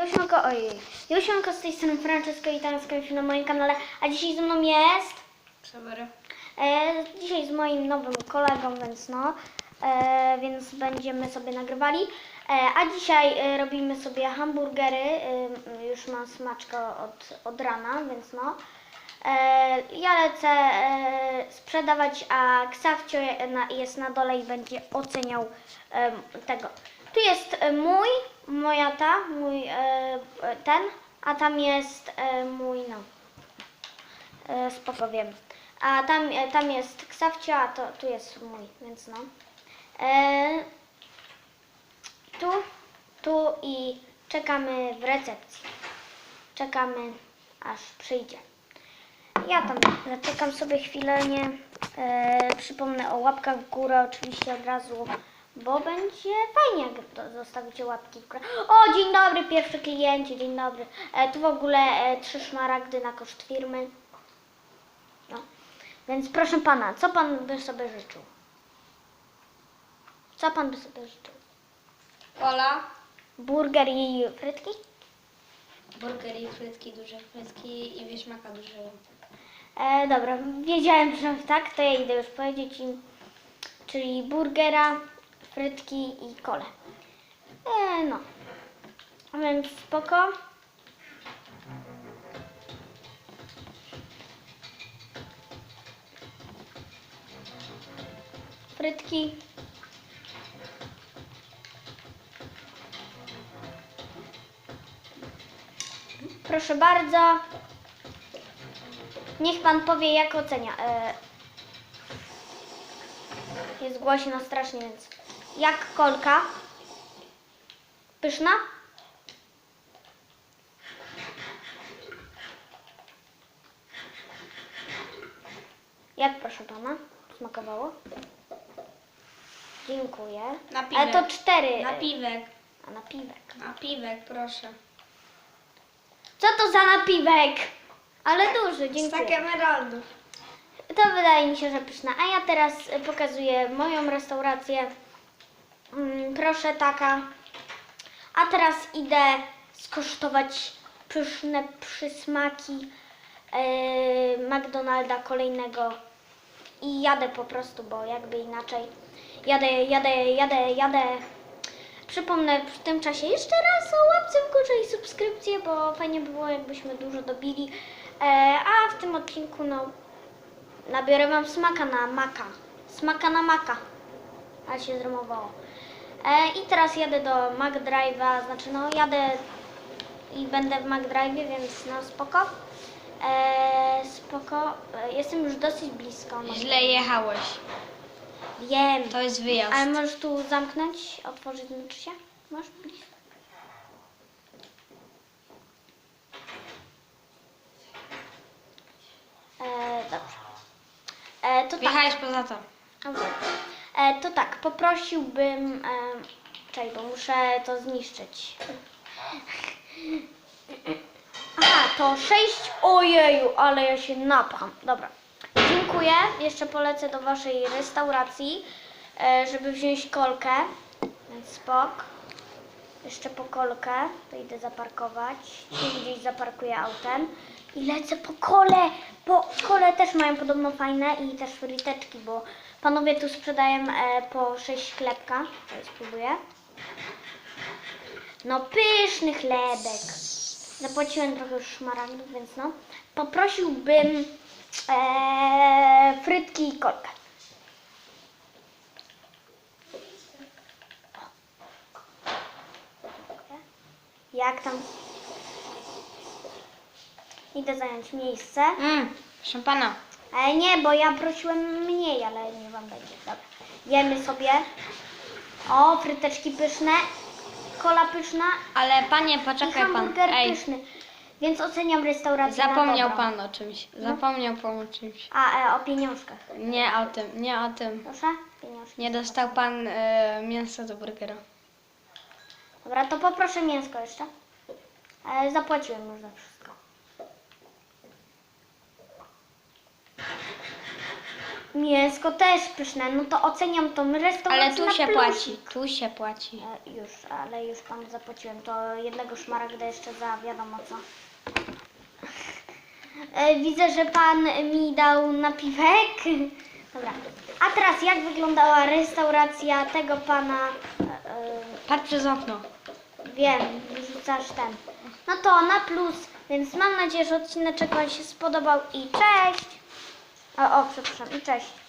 Josionko, ojej. Josionko z tej strony Francesco i tam z na moim kanale. A dzisiaj ze mną jest... Przebery. E, dzisiaj z moim nowym kolegą, więc no. E, więc będziemy sobie nagrywali. E, a dzisiaj e, robimy sobie hamburgery. E, już mam smaczko od, od rana, więc no. E, ja lecę e, sprzedawać, a Ksawcio je- na- jest na dole i będzie oceniał e, tego. Tu jest e, mój, moja ta, mój e, e, ten, a tam jest mój, no. Spoko wiem. A tam, tam jest Ksawcio, a to, tu jest mój, więc no. Tu, tu i czekamy w recepcji. Czekamy aż przyjdzie. Ja tam zaczekam sobie chwilę, nie. Przypomnę o łapkach w górę oczywiście od razu, bo będzie fajnie, jak to zostawicie łapki w górę. O, dzień dobry, pierwszy klienci, dzień dobry. E, tu w ogóle e, trzy szmaragdy na koszt firmy. No. Więc proszę pana, co pan by sobie życzył? Co pan by sobie życzył? Kola, Burger i frytki? burger i frytki, duże frytki i wieśmaka dużego. E, dobra, wiedziałem, że tak, to ja idę już powiedzieć im. Czyli burgera, frytki i kole. E, no. Więc spoko. Frytki. Proszę bardzo. Niech pan powie, jak ocenia. E, jest głośno strasznie, więc. Jak kolka? Pyszna? Jak proszę pana? Smakowało? Dziękuję. Napiwek. Ale to cztery. Napiwek, A napiwek. napiwek, proszę. Co to za napiwek? Ale duży, Z dziękuję. tak emeraldów. To wydaje mi się, że pyszna. A ja teraz y, pokazuję moją restaurację. Mm, proszę taka. A teraz idę skosztować pyszne przysmaki yy, McDonalda kolejnego. I jadę po prostu, bo jakby inaczej. Jadę, jadę, jadę, jadę. Przypomnę w tym czasie jeszcze raz o łapce w górze i subskrypcję, bo fajnie by było, jakbyśmy dużo dobili. E, a w tym odcinku, no, Nabiorę wam smaka na maka. Smaka na maka. Ale się zrymowało. E, I teraz jadę do McDrive'a, znaczy no jadę i będę w McDrive'ie, więc no spoko. E, spoko. E, jestem już dosyć blisko. no. Źle jechałeś. Wiem. To jest wyjazd. Ale możesz tu zamknąć, otworzyć znaczy się? Masz blisko. E, dobrze. E, to tak. Wjechałeś poza to. Okej. E, to tak, poprosiłbym. E, czekaj, bo muszę to zniszczyć. Aha, to 6. Ojeju, ale ja się napcham. Dobra. Dziękuję. Jeszcze polecę do waszej restauracji, e, żeby wziąć kolkę. Więc spok. Jeszcze po kolkę. To idę zaparkować. Tu gdzieś zaparkuję autem. I lecę po kole, bo kole też mają podobno fajne i też fryteczki, bo panowie tu sprzedają e, po 6 chlebka. Spróbuję. No pyszny chlebek. Zapłaciłem trochę już szmaragdów, więc no. Poprosiłbym e, frytki i kolkę. Jak tam? Idę zająć miejsce. Mm, proszę pana. Ale nie, bo ja prosiłem mniej, ale nie wam będzie. Dobra. Jemy sobie. O, fryteczki pyszne. Kola pyszna. Ale panie, I poczekaj pan. hamburger Ej, pyszny. Więc oceniam restaurację zapomniał na dobrą. pan o czymś. Zapomniał pan o czymś. A, e, o pieniążkach. Nie o tym, nie o tym. Proszę? Pieniążki. Nie dostał pan e, mięsa do burgera. Dobra, to poproszę mięsko jeszcze. E, zapłaciłem już za wszystko. Mięsko też pyszne, no to oceniam tą restaurację Ale tu na się płaci, tu się płaci. E, już, ale już panu zapłaciłem. To jednego szmaragda jeszcze za wiadomo co. E, widzę, że pan mi dał napiwek. Dobra. A teraz jak wyglądała restauracja tego pana? Patrz przez okno. wiem, wrzucasz ten. No to na plus, więc mam nadzieję, że odcineczek wam się spodobał i cześć. O, o przepraszam, i cześć.